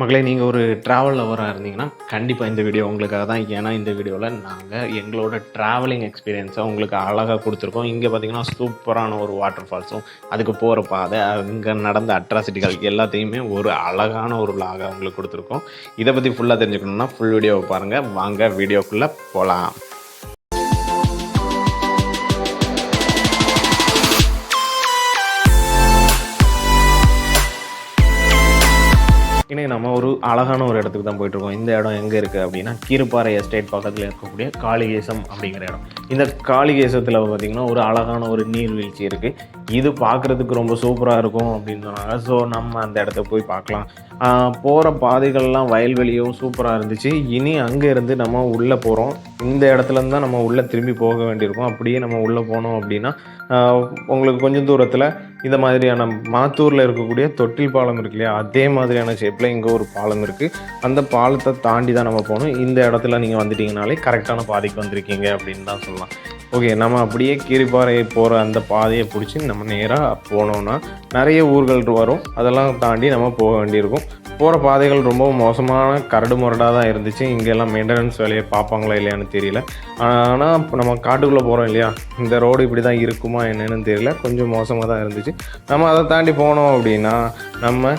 மக்களே நீங்கள் ஒரு ட்ராவல் லவராக இருந்தீங்கன்னா கண்டிப்பாக இந்த வீடியோ உங்களுக்காக தான். ஏன்னா இந்த வீடியோவில் நாங்கள் எங்களோட ட்ராவலிங் எக்ஸ்பீரியன்ஸை உங்களுக்கு அழகாக கொடுத்துருக்கோம். இங்கே பார்த்தீங்கன்னா சூப்பரான ஒரு வாட்டர் ஃபால்ஸும் அதுக்கு போகிற பாதை அங்கே நடந்த அட்ராசிட்டிகள் எல்லாத்தையுமே ஒரு அழகான ஒரு லாக உங்களுக்கு கொடுத்துருக்கோம். இதை பற்றி ஃபுல்லாக தெரிஞ்சுக்கணுன்னா ஃபுல் வீடியோவை பாருங்கள் வாங்க வீடியோக்குள்ளே போகலாம் ஏற்கனவே நம்ம ஒரு அழகான ஒரு இடத்துக்கு தான் போயிட்டு இருக்கோம். இந்த இடம் எங்கே இருக்குது அப்படின்னா கீருப்பாறை எஸ்டேட் பக்கத்தில் இருக்கக்கூடிய காளிகேசம் அப்படிங்கிற இடம். இந்த காளிகேசத்தில் பார்த்தீங்கன்னா ஒரு அழகான ஒரு நீர்வீழ்ச்சி இருக்குது இது பார்க்குறதுக்கு ரொம்ப சூப்பராக இருக்கும் அப்படின்னு சொன்னாங்க. ஸோ நம்ம அந்த இடத்த போய் பார்க்கலாம். போகிற பாதைகள்லாம் வயல்வெளியும் சூப்பராக இருந்துச்சு. இனி அங்கேருந்து நம்ம உள்ளே போகிறோம் இந்த இடத்துலருந்து தான் நம்ம உள்ளே திரும்பி போக வேண்டியிருக்கும். அப்படியே நம்ம உள்ளே போனோம் அப்படின்னா உங்களுக்கு கொஞ்சம் தூரத்தில் இந்த மாதிரியான மாத்தூரில் இருக்கக்கூடிய தொட்டில் பாலம் இருக்கு இல்லையா? அதே மாதிரியான ஷேப்பில் இங்கே ஒரு பாலம் இருக்குது அந்த பாலத்தை தாண்டி தான் நம்ம போகணும். இந்த இடத்துல நீங்கள் வந்துட்டிங்கனாலே கரெக்டான பாதைக்கு வந்திருக்கீங்க அப்படின்னு தான் சொல்லலாம். ஓகே நம்ம அப்படியே கீரிப்பாறை போகிற அந்த பாதையை பிடிச்சி நம்ம நேராக போனோம்னா நிறைய ஊர்கள் வரும். அதெல்லாம் தாண்டி நம்ம போக வேண்டியிருக்கும். போகிற பாதைகள் ரொம்ப மோசமான கரடு முரடாக தான் இருந்துச்சு. இங்கெல்லாம் மெயின்டெனன்ஸ் வேலையை பார்ப்பாங்களா இல்லையான்னு தெரியல. ஆனால் இப்போ நம்ம காட்டுக்குள்ளே போகிறோம் இல்லையா? இந்த ரோடு இப்படி தான் இருக்குமா என்னென்னு தெரியல. கொஞ்சம் மோசமாக தான் இருந்துச்சு. நம்ம அதை தாண்டி போனோம் அப்படின்னா நம்ம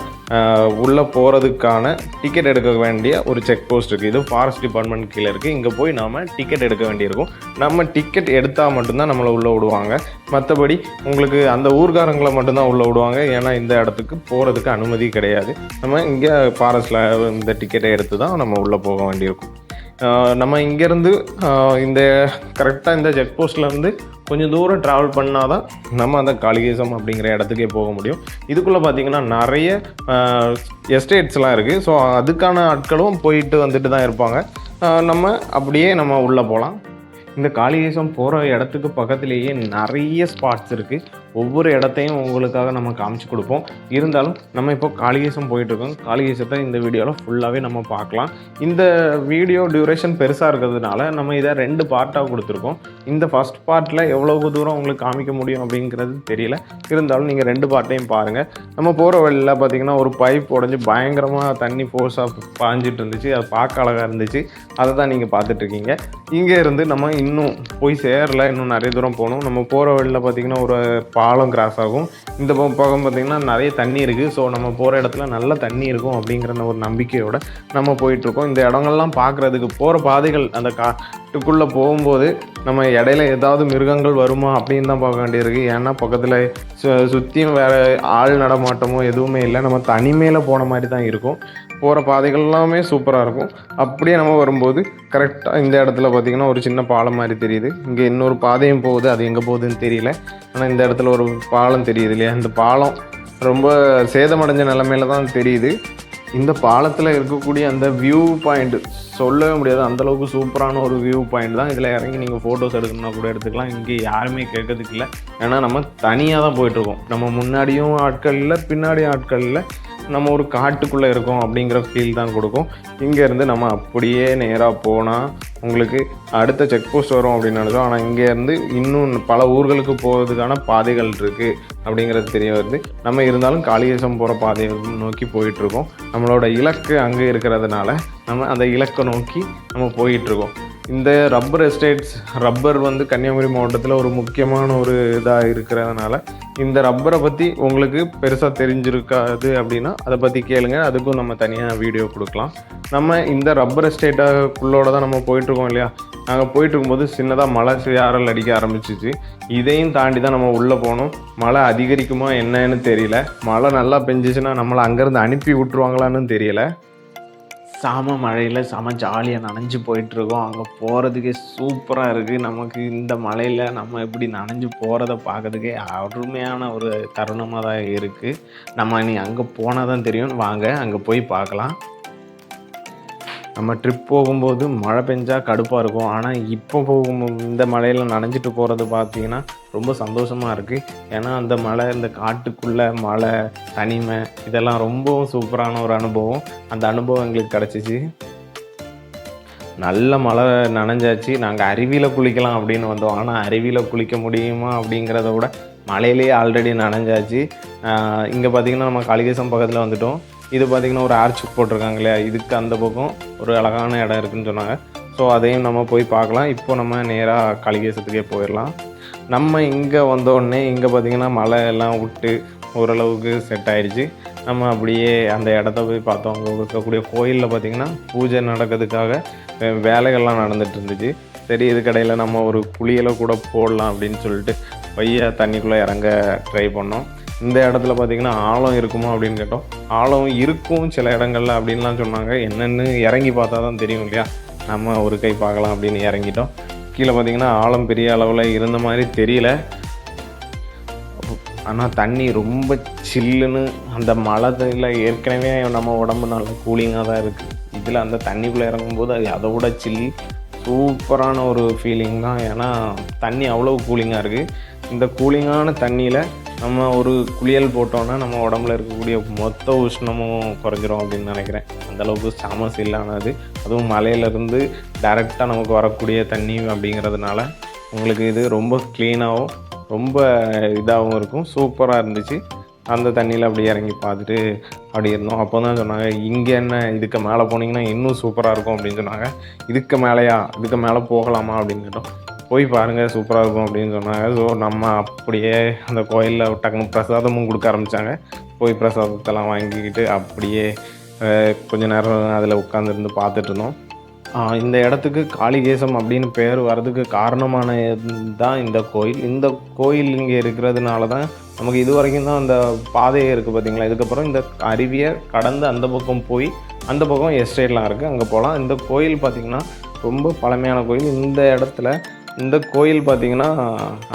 உள்ளே போகிறதுக்கான டிக்கெட் எடுக்க வேண்டிய ஒரு செக் போஸ்ட் இருக்குது இது ஃபாரஸ்ட் டிபார்ட்மெண்ட் கீழே இருக்குது இங்கே போய் நாம் டிக்கெட் எடுக்க வேண்டியிருக்கும். நம்ம டிக்கெட் எடுத்தால் மட்டும்தான் நம்மளை உள்ளே விடுவாங்க. மற்றபடி உங்களுக்கு அந்த ஊர்காரங்களை மட்டும்தான் உள்ளே விடுவாங்க. ஏன்னா இந்த இடத்துக்கு போகிறதுக்கு அனுமதி கிடையாது. நம்ம இங்கே ஃபாரஸ்ட்டில் இந்த டிக்கெட்டை எடுத்து தான் நம்ம உள்ளே போக வேண்டியிருக்கும். நம்ம இங்கேருந்து இந்த கரெக்டாக இந்த செக் போஸ்ட்லேருந்து கொஞ்சம் தூரம் ட்ராவல் பண்ணால் தான் நம்ம அந்த காளிகேசம் அப்படிங்கிற இடத்துக்கே போக முடியும். இதுக்குள்ளே பார்த்தீங்கன்னா நிறைய எஸ்டேட்ஸ்லாம் இருக்குது ஸோ அதுக்கான ஆட்களும் போயிட்டு வந்துட்டு தான் இருப்பாங்க. நம்ம அப்படியே நம்ம உள்ளே போகலாம் இந்த காளிகேசம் போகிற இடத்துக்கு பக்கத்துலேயே நிறைய ஸ்பாட்ஸ் இருக்குது ஒவ்வொரு இடத்தையும் உங்களுக்காக நம்ம காமிச்சு கொடுப்போம். இருந்தாலும் நம்ம இப்போ காளிகேசம் போயிட்டுருக்கோம். காளிகேசத்தை இந்த வீடியோவில் ஃபுல்லாகவே நம்ம பார்க்கலாம். இந்த வீடியோ டியூரேஷன் பெருசாக இருக்கிறதுனால நம்ம இதை ரெண்டு பார்ட்டாக கொடுத்துருக்கோம். இந்த ஃபஸ்ட் பார்ட்டில் எவ்வளவு தூரம் உங்களுக்கு காமிக்க முடியும் அப்படிங்கிறது தெரியல. இருந்தாலும் நீங்கள் ரெண்டு பார்ட்டையும் பாருங்கள் நம்ம போகிற வழியில் பார்த்தீங்கன்னா ஒரு பைப் உடஞ்சி பயங்கரமாக தண்ணி ஃபோர்ஸாக பாஞ்சிட்டு இருந்துச்சு. அது பார்க்க அழகாக இருந்துச்சு. அதை தான் நீங்கள் பார்த்துட்ருக்கீங்க இங்கே இருந்து நம்ம இன்னும் போய் சேரல. இன்னும் நிறைய தூரம் போகணும். நம்ம போகிற வழியில் பார்த்தீங்கன்னா ஒரு பாலம் கிராஸ் ஆகும். இந்த பக்கம் பார்த்திங்கன்னா நிறைய தண்ணி இருக்குது ஸோ நம்ம போகிற இடத்துல நல்ல தண்ணி இருக்கும் அப்படிங்கிற அந்த ஒரு நம்பிக்கையோடு நம்ம போயிட்டுருக்கோம் இந்த இடங்கள்லாம் பார்க்குறதுக்கு போகிற பாதைகள் அந்த காட்டுக்குள்ளே போகும்போது நம்ம இடையில ஏதாவது மிருகங்கள் வருமா அப்படின்னு தான் பார்க்க வேண்டியிருக்கு. ஏன்னா பக்கத்தில் சு சுற்றியும் வேறு ஆள் நடமாட்டமோ எதுவுமே இல்லை. நம்ம தனிமையில் போன மாதிரி தான் இருக்கும். போகிற பாதைகள் எல்லாமே சூப்பராக இருக்கும். அப்படியே நம்ம வரும்போது கரெக்டாக இந்த இடத்துல பார்த்திங்கன்னா ஒரு சின்ன பாலம் மாதிரி தெரியுது. இங்கே இன்னொரு பாதையும் போகுது. அது எங்கே போகுதுன்னு தெரியல. ஆனால் இந்த இடத்துல ஒரு பாலம் தெரியுது இல்லையா? இந்த பாலம் ரொம்ப சேதமடைஞ்ச நிலமையில தான் தெரியுது. இந்த பாலத்தில் இருக்கக்கூடிய அந்த வியூ பாயிண்ட் சொல்லவே முடியாது. அந்தளவுக்கு சூப்பரான ஒரு வியூ பாயிண்ட் தான். இதில் இறங்கி நீங்கள் ஃபோட்டோஸ் எடுக்கணும்னா கூட எடுத்துக்கலாம். இங்கே யாருமே கேட்கறதுக்கு இல்லை. ஏன்னா நம்ம தனியாக தான் போயிட்டுருக்கோம் நம்ம முன்னாடியும் ஆட்கள் இல்லை பின்னாடியும் ஆட்கள் இல்லை. நம்ம ஒரு காட்டுக்குள்ளே இருக்கோம் அப்படிங்கிற ஃபீல் தான் கொடுக்கும். இங்கேருந்து நம்ம அப்படியே நேராக போனால் உங்களுக்கு அடுத்த செக் போஸ்ட் வரும் அப்படின்னு நினச்சோம். ஆனால் இங்கேருந்து இன்னும் பல ஊர்களுக்கு போகிறதுக்கான பாதைகள் இருக்குது அப்படிங்கிறது தெரிய வருது. நம்ம இருந்தாலும் காளிகேசம் போகிற பாதையை நோக்கி போயிட்டுருக்கோம். நம்மளோட இலக்கு அங்கே இருக்கிறதுனால நம்ம அந்த இலக்கை நோக்கி நம்ம போயிட்டுருக்கோம். இந்த ரப்பர் எஸ்டேட்ஸ் ரப்பர் வந்து கன்னியாகுமரி மாவட்டத்தில் ஒரு முக்கியமான ஒரு இதாக இருக்கிறதுனால இந்த ரப்பரை பற்றி உங்களுக்கு பெருசாக தெரிஞ்சிருக்காது அப்படின்னா அதை பற்றி கேளுங்க. அதுக்கும் நம்ம தனியாக வீடியோ கொடுக்கலாம். நம்ம இந்த ரப்பர் எஸ்டேட்டாக்குள்ளோட தான் நம்ம போயிட்டுருக்கோம் இல்லையா? நாங்கள் போயிட்டுருக்கும்போது சின்னதாக மழை சாரல் அடிக்க ஆரம்பிச்சிச்சு. இதையும் தாண்டி தான் நம்ம உள்ளே போனோம். மழை அதிகரிக்குமா என்னன்னு தெரியல. மழை நல்லா பெஞ்சிச்சுன்னா நம்மளை அங்கேருந்து அனுப்பி விட்டுருவாங்களான்னு தெரியல. சாம மழையில் செம ஜாலியாக நனைஞ்சு போயிட்டுருக்கோம். அங்கே போகிறதுக்கே சூப்பராக இருக்குது நமக்கு இந்த மழையில் நம்ம எப்படி நனைஞ்சு போகிறத பார்க்கறதுக்கே அருமையான ஒரு தருணமாக தான் இருக்குது நம்ம நீ அங்கே போனால் தான் தெரியும். வாங்க அங்கே போய் பார்க்கலாம். நம்ம ட்ரிப் போகும்போது மழை பெஞ்சால் கடுப்பாக இருக்கும். ஆனால் இப்போ போகும்போது இந்த மழையில் நனைஞ்சிட்டு போகிறது பார்த்தீங்கன்னா ரொம்ப சந்தோஷமாக இருக்குது ஏன்னா அந்த மழை இந்த காட்டுக்குள்ளே மழை தனிமை இதெல்லாம் ரொம்பவும் சூப்பரான ஒரு அனுபவம். அந்த அனுபவம் எங்களுக்கு கிடச்சிச்சு. நல்ல மழை நனைஞ்சாச்சு. நாங்கள் அருவியில் குளிக்கலாம் அப்படின்னு வந்தோம். ஆனால் அருவியில் குளிக்க முடியுமா அப்படிங்கிறத விட மழையிலேயே ஆல்ரெடி நனைஞ்சாச்சு. இங்கே பார்த்தீங்கன்னா நம்ம காளிகேசம் பக்கத்தில் வந்துட்டோம். இது பார்த்திங்கன்னா ஒரு ஆர்ச் போட்டிருக்காங்க இல்லையா? இதுக்கு அந்த பக்கம் ஒரு அழகான இடம் இருக்குன்னு சொன்னாங்க. ஸோ அதையும் நம்ம போய் பார்க்கலாம். இப்போ நம்ம நேராக கலிகேசத்துக்கே போயிடலாம். நம்ம இங்கே வந்தோடனே இங்கே பார்த்திங்கன்னா மழை எல்லாம் விட்டு ஓரளவுக்கு செட் ஆயிடுச்சு நம்ம அப்படியே அந்த இடத்த போய் பார்த்தோம். அங்கே இருக்கக்கூடிய கோயிலில் பார்த்திங்கன்னா பூஜை நடக்கிறதுக்காக வேலைகள்லாம் நடந்துட்டு இருந்துச்சு. சரி இதுக்கடையில் நம்ம ஒரு குளியலை கூட போடலாம் அப்படின்னு சொல்லிட்டு பைய தண்ணிக்குள்ளே இறங்க ட்ரை பண்ணோம். இந்த இடத்துல பார்த்திங்கன்னா ஆழம் இருக்குமா அப்படின்னு கேட்டோம். ஆழம் இருக்கும் சில இடங்கள்ல அப்படின்லாம் சொன்னாங்க. என்னென்னு இறங்கி பார்த்தா தான் தெரியும் இல்லையா? நம்ம ஒரு கை பார்க்கலாம் அப்படின்னு இறங்கிட்டோம். கீழே பார்த்திங்கன்னா ஆழம் பெரிய அளவில் இருந்த மாதிரி தெரியல. ஆனால் தண்ணி ரொம்ப சில்லுன்னு அந்த மழை தண்ணியில் ஏற்கனவே நம்ம உடம்பு நல்லா கூலிங்காக தான் இருக்குது இதில் அந்த தண்ணிக்குள்ளே இறங்கும்போது அது அதை விட சில்லி சூப்பரான ஒரு ஃபீலிங் தான். ஏன்னா தண்ணி அவ்வளோ கூலிங்காக இருக்குது இந்த கூலிங்கான தண்ணியில் நம்ம ஒரு குளியல் போட்டோன்னா நம்ம உடம்புல இருக்கக்கூடிய மொத்த உஷ்ணமும் குறைஞ்சிரும் அப்படின்னு நினைக்கிறேன். அந்தளவுக்கு சாமஸ் செம சில்லானது. அதுவும் மலையிலேருந்து டைரெக்டாக நமக்கு வரக்கூடிய தண்ணி அப்படிங்கிறதுனால உங்களுக்கு இது ரொம்ப க்ளீனாகவும் ரொம்ப இதாகவும் இருக்கும். சூப்பராக இருந்துச்சு. அந்த தண்ணியில் அப்படி இறங்கி பார்த்துட்டு அப்படி இருந்தோம். அப்போ தான் சொன்னாங்க இங்கே என்ன இதுக்கு மேலே போனீங்கன்னா இன்னும் சூப்பராக இருக்கும் அப்படின்னு சொன்னாங்க. இதுக்கு மேலேயா? இதுக்கு மேலே போகலாமா? அப்படின்னு கேட்டோம். போய் பாருங்கள் சூப்பராக இருக்கும் அப்படின்னு சொன்னாங்க. ஸோ நம்ம அப்படியே அந்த கோயிலில் டக்குனு பிரசாதமும் கொடுக்க ஆரம்பித்தாங்க போய் பிரசாதத்தெல்லாம் வாங்கிக்கிட்டு அப்படியே கொஞ்ச நேரம் அதில் உட்காந்துருந்து பார்த்துட்டு இருந்தோம். இந்த இடத்துக்கு காளிகேசம் அப்படின்னு பேர் வர்றதுக்கு காரணமான தான் இந்த கோயில். இந்த கோயில் இங்கே இருக்கிறதுனால தான் நமக்கு இது வரைக்கும் தான் அந்த பாதையே இருக்குது பார்த்தீங்களா இதுக்கப்புறம் இந்த அருவியை கடந்து அந்த பக்கம் போய் அந்த பக்கம் எஸ்டேட்லாம் இருக்குது அங்கே போகலாம் இந்த கோயில் பார்த்திங்கன்னா ரொம்ப பழமையான கோயில். இந்த இடத்துல இந்த கோயில் பார்த்திங்கன்னா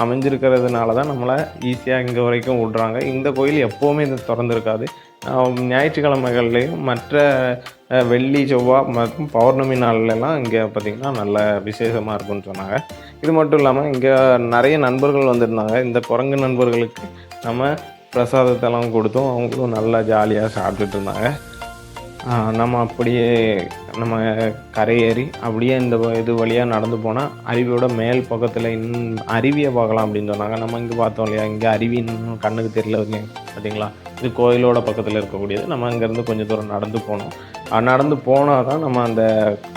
அமைஞ்சிருக்கிறதுனால தான் நம்மளை ஈஸியாக இங்கே வரைக்கும் விட்றாங்க. இந்த கோயில் எப்போவுமே இது திறந்துருக்காது. ஞாயிற்றுக்கிழமைகள்லேயும் மற்ற வெள்ளி செவ்வாய் மற்றும் பௌர்ணமி நாள்லலாம் இங்கே பார்த்திங்கன்னா நல்ல விசேஷமாக இருக்கும்னு சொன்னாங்க. இது மட்டும் இல்லாமல் இங்கே நிறைய நண்பர்கள் வந்திருந்தாங்க. இந்த குரங்கு நண்பர்களுக்கு நம்ம பிரசாதத்தெல்லாம் கொடுத்தோம் அவங்களும் நல்லா ஜாலியாக சாப்பிட்டுட்டு இருந்தாங்க. நம்ம அப்படியே நம்ம கரையேறி அப்படியே இந்த இது வழியாக நடந்து போனால் அருவியோட மேல் பக்கத்தில் இன் அருவியை பார்க்கலாம் அப்படின்னு சொன்னாங்க. நம்ம இங்கே பார்த்தோம் இல்லையா? இங்கே அருவி இன்னும் கண்ணுக்கு தெரியல பார்த்தீங்களா இது கோயிலோட பக்கத்தில் இருக்கக்கூடியது. நம்ம அங்கேருந்து கொஞ்சம் தூரம் நடந்து போனோம். நடந்து போனால் தான் நம்ம அந்த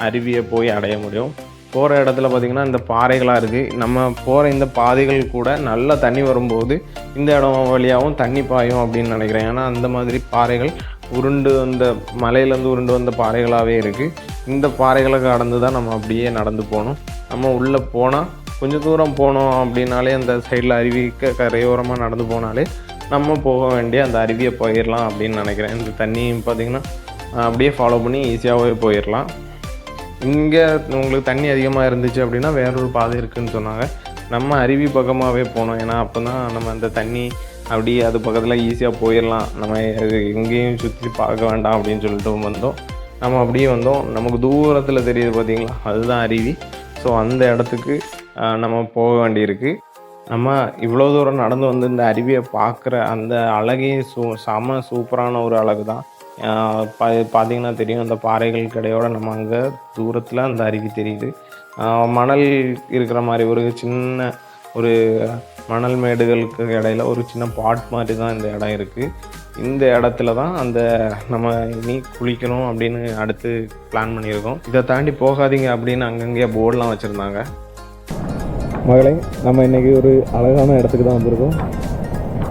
அருவியை போய் அடைய முடியும். போகிற இடத்துல பார்த்திங்கன்னா இந்த பாறைகளாக இருக்குது நம்ம போகிற இந்த பாதைகள் கூட நல்ல தண்ணி வரும்போது இந்த இடம் வழியாகவும் தண்ணி பாயும் அப்படின்னு நினைக்கிறேன். ஏன்னா அந்த மாதிரி பாறைகள் உருண்டு வந்த மலையிலேருந்து உருண்டு வந்த பாறைகளாகவே இருக்குது இந்த பாறைகளை கடந்து தான் நம்ம அப்படியே நடந்து போகணும். நம்ம உள்ளே போனால் கொஞ்சம் தூரம் போனோம் அப்படின்னாலே அந்த சைடில் அருவிக்கு கரையோரமாக நடந்து போனாலே நம்ம போக வேண்டிய அந்த அருவியை போயிடலாம் அப்படின்னு நினைக்கிறேன். இந்த தண்ணியும் பார்த்திங்கன்னா அப்படியே ஃபாலோ பண்ணி ஈஸியாகவே போயிடலாம். இங்கே உங்களுக்கு தண்ணி அதிகமாக இருந்துச்சு அப்படின்னா வேறொரு பாதை இருக்குன்னு சொன்னாங்க. நம்ம அருவி பக்கமாகவே போனோம். ஏன்னா அப்போ தான் நம்ம அந்த தண்ணி அப்படியே அது பக்கத்தில் ஈஸியாக போயிடலாம் நம்ம எங்கேயும் சுற்றி பார்க்க வேண்டாம் அப்படின்னு சொல்லிட்டு வந்தோம். நம்ம அப்படியே வந்தோம். நமக்கு தூரத்தில் தெரியுது பார்த்தீங்களா அதுதான் அருவி. ஸோ அந்த இடத்துக்கு நம்ம போக வேண்டியிருக்கு. நம்ம இவ்வளோ தூரம் நடந்து வந்து இந்த அருவியை பார்க்குற அந்த அழகே சூ செம சூப்பரான ஒரு அழகு தான். பா பார்த்திங்கன்னா தெரியும். அந்த பாறைகள் கடையோடு நம்ம அங்கே தூரத்தில் அந்த அருவி தெரியுது. மணல் இருக்கிற மாதிரி ஒரு சின்ன ஒரு மணல் மேடுகளுக்கு இடையில ஒரு சின்ன பாட் மாதிரி தான் இந்த இடம் இருக்குது இந்த இடத்துல தான் அந்த நம்ம இனி குளிக்கணும் அப்படின்னு அடுத்து பிளான் பண்ணியிருக்கோம். இதை தாண்டி போகாதீங்க அப்படின்னு அங்கங்கேயே போர்டெலாம் வச்சுருந்தாங்க. மகளே நம்ம இன்னைக்கு ஒரு அழகான இடத்துக்கு தான் வந்திருக்கோம்.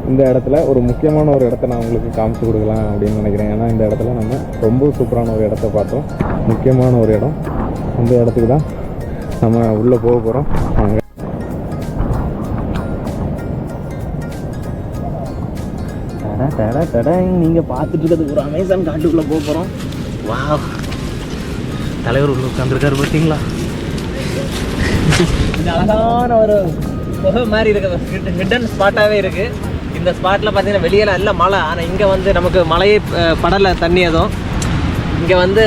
இந்த இடத்துல ஒரு முக்கியமான ஒரு இடத்த நான் உங்களுக்கு காமிச்சு கொடுக்கலாம் அப்படின்னு நினைக்கிறேன். ஏன்னா இந்த இடத்துல நம்ம ரொம்ப சூப்பரான ஒரு இடத்த பார்த்தோம். முக்கியமான ஒரு இடம். அந்த இடத்துக்கு தான் நம்ம உள்ளே போக போகிறோம் அங்கே தட தட தட நீங்கள் பார்த்துட்டு இருக்கிறது ஒரு அமேசான் காட்டுக்குள்ளே போக போகிறோம் வா தலைவர் உள்ள உட்காந்துருக்காரு பார்த்தீங்களா? இது அழகான ஒரு குகை மாதிரி இருக்கு. ஹிடன் ஸ்பாட்டாகவே இருக்கு. இந்த ஸ்பாட்டில் பார்த்தீங்கன்னா வெளியில எல்லாம் மழை. ஆனால் இங்கே வந்து நமக்கு மழையே படலை தண்ணி எதுவும் இங்கே வந்து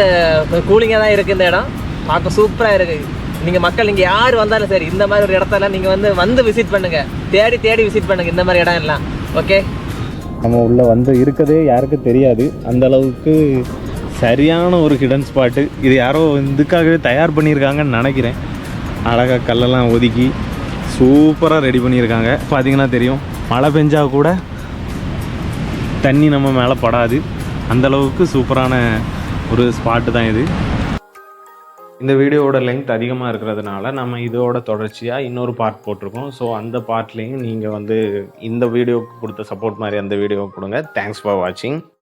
கூலிங்காக தான் இருக்குது இந்த இடம். பார்க்க சூப்பராக இருக்குது நீங்கள் மக்கள் இங்கே யார் வந்தாலும் சரி இந்த மாதிரி ஒரு இடத்துல நீங்கள் வந்து வந்து விசிட் பண்ணுங்க. தேடி தேடி விசிட் பண்ணுங்க இந்த மாதிரி இடம் எல்லாம் ஓகே நம்ம உள்ளே வந்து இருக்கதே யாருக்கும் தெரியாது. அந்த அளவுக்கு சரியான ஒரு ஹிடன் ஸ்பாட்டு இது யாரோ இதுக்காகவே தயார் பண்ணியிருக்காங்கன்னு நினைக்கிறேன். அழகாக கல்லெல்லாம் ஒதுக்கி சூப்பராக ரெடி பண்ணியிருக்காங்க. பார்த்தீங்கன்னா தெரியும் மழை பெஞ்சால் கூட தண்ணி நம்ம மேலே படாது. அந்த அளவுக்கு சூப்பரான ஒரு ஸ்பாட்டு தான் இது. இந்த வீடியோவோட லென்த் அதிகமாக இருக்கிறதுனால நம்ம இதோட தொடர்ச்சியாக இன்னொரு பார்ட் போட்டிருக்கோம். ஸோ அந்த பார்ட்லேயும் நீங்கள் வந்து இந்த வீடியோவுக்கு கொடுத்த சப்போர்ட் மாதிரி அந்த வீடியோவை கொடுங்க. தேங்க்ஸ் ஃபார் வாட்சிங்